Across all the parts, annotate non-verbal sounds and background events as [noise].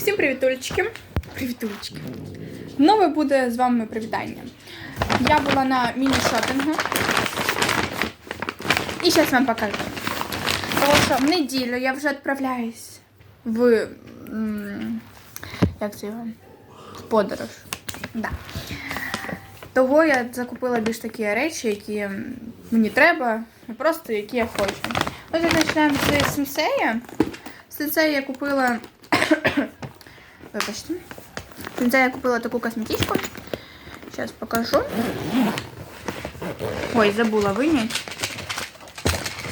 Всім привітульчики. Привітульчики. Нове буде з вами привітання. Я була на міні-шопінгу. І зараз вам покажу. Тому що в неділю я вже відправляюсь в. Як це його? В подорож. Да. Того я закупила більш такі речі, які мені треба, просто які я хочу. Ось почнемо з сенсея. Сенсея я купила. Вибачте. Сенсея я купила таку косметичку. Зараз покажу. Ой, забула виняти.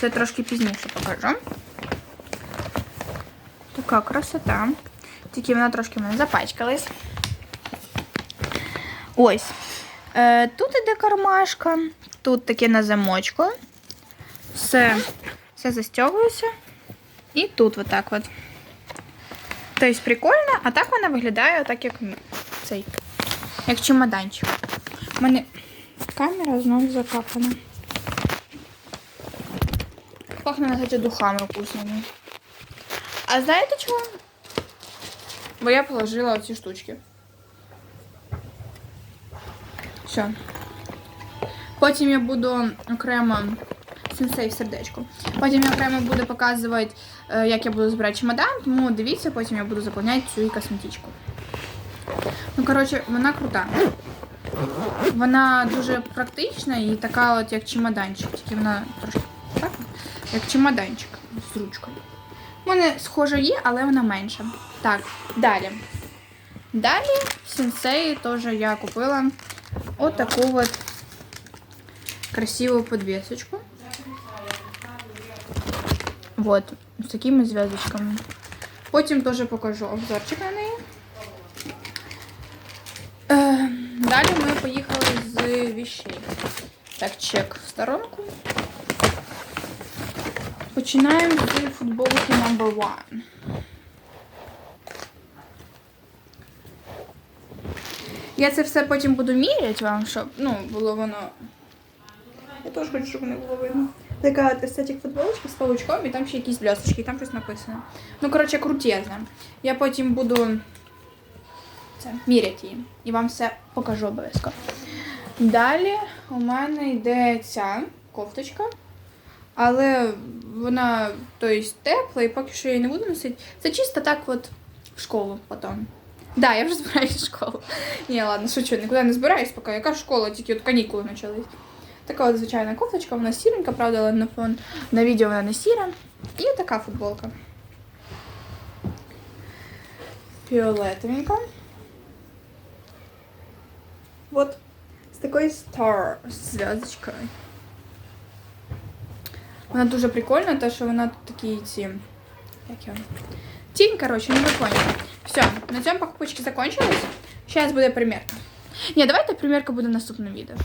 Це трошки пізніше покажу. Така красота. Тільки вона трошки в мене запачкалась. Ось. Е, тут іде кармашка, тут таке на замочку. Все, все застягується. І тут отак от. Тобто прикольно, а так вона виглядає так, як цей. Як чемоданчик. У мене камера знову закапана. Пахне навіть духами вкусними. А знаєте чого? Бо я положила оці штучки. Все. Потім я буду окремо сенсей в сердечку. Потім я окремо буду показувати, е, як я буду збирати чемодан, тому дивіться, потім я буду заповняти цю косметичку. Ну, коротше, вона крута. Вона дуже практична і така от як чемоданчик. Тільки вона трошки так, як чемоданчик з ручкою. У мене схоже є, але вона менша. Так, далі. Далі в сенсеї теж я купила вот такую вот красивую подвесочку. Вот, с такими звездочками. Потім теж покажу обзорчик на неї. Е, далі ми поїхали з вещей. Так, чек в сторонку. Починаємо з футболки number one. Я це все потім буду міряти вам, щоб ну, було воно. Я теж хочу, щоб не було видно. Така естетик футболочка з паучком, і там ще якісь блісточки, і там щось написано. Ну, коротше, крутезна. Я потім буду це, міряти її. І вам все покажу обов'язково. Далі у мене йде ця кофточка. Але вона тобто, тепла, і поки що я її не буду носити. Це чисто так от в школу потім. Да, я вже [laughs] збираюсь в школу. Ні, ладно, шучу, нікуди не збираюсь, поки яка школа, тільки от канікули почались. Така от звичайна кофточка, вона сіренька, правда, але на фон на відео вона не сіра. І така футболка. Фіолетовенька. Вот. З такою star з зв'язочкою. Вона дуже прикольна, те, що вона тут такі ці. Як його? Тінь, коротше, не ви поняли. Все, на цьому покупочки закончились. Зараз буде примірка. Ні, давайте примірка буде в наступному відео.